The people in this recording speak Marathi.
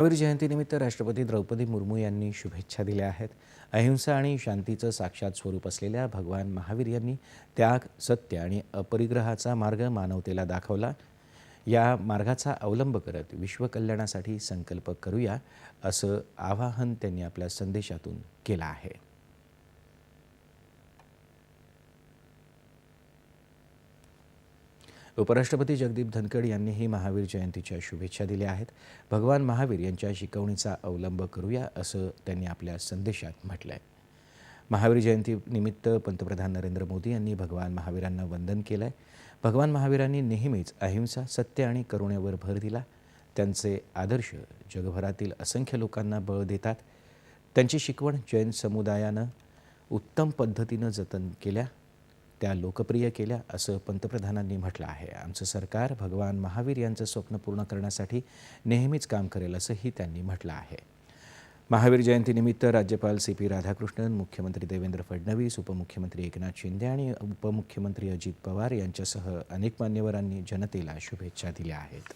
महावीर जयंतीनिमित्त राष्ट्रपती द्रौपदी मुर्मू यांनी शुभेच्छा दिल्या आहेत. अहिंसा आणि शांतीचं साक्षात स्वरूप असलेल्या भगवान महावीर यांनी त्याग सत्य आणि अपरिग्रहाचा मार्ग मानवतेला दाखवला. या मार्गाचा अवलंब करत विश्वकल्याणासाठी संकल्प करूया असं आवाहन त्यांनी आपल्या संदेशातून केलं आहे. उपराष्ट्रपती जगदीप धनखड यांनीही महावीर जयंतीच्या शुभेच्छा दिल्या आहेत. भगवान महावीर यांच्या शिकवणीचा अवलंब करूया असं त्यांनी आपल्या संदेशात म्हटलं आहे महावीर जयंतीनिमित्त पंतप्रधान नरेंद्र मोदी यांनी भगवान महावीरांना वंदन केलं आहे भगवान महावीरांनी नेहमीच अहिंसा सत्य आणि करुणेवर भर दिला. त्यांचे आदर्श जगभरातील असंख्य लोकांना बळ देतात. त्यांची शिकवण जैन समुदायानं उत्तम पद्धतीनं जतन केल्या. त्या लोकप्रिय केल्या असं पंतप्रधानांनी म्हटलं आहे. आमचं सरकार भगवान महावीर यांचं स्वप्न पूर्ण करण्यासाठी नेहमीच काम करेल असंही त्यांनी म्हटलं आहे. महावीर जयंतीनिमित्त राज्यपाल सी पी राधाकृष्णन मुख्यमंत्री देवेंद्र फडणवीस उपमुख्यमंत्री एकनाथ शिंदे आणि उपमुख्यमंत्री अजित पवार यांच्यासह अनेक मान्यवरांनी जनतेला शुभेच्छा दिल्या आहेत.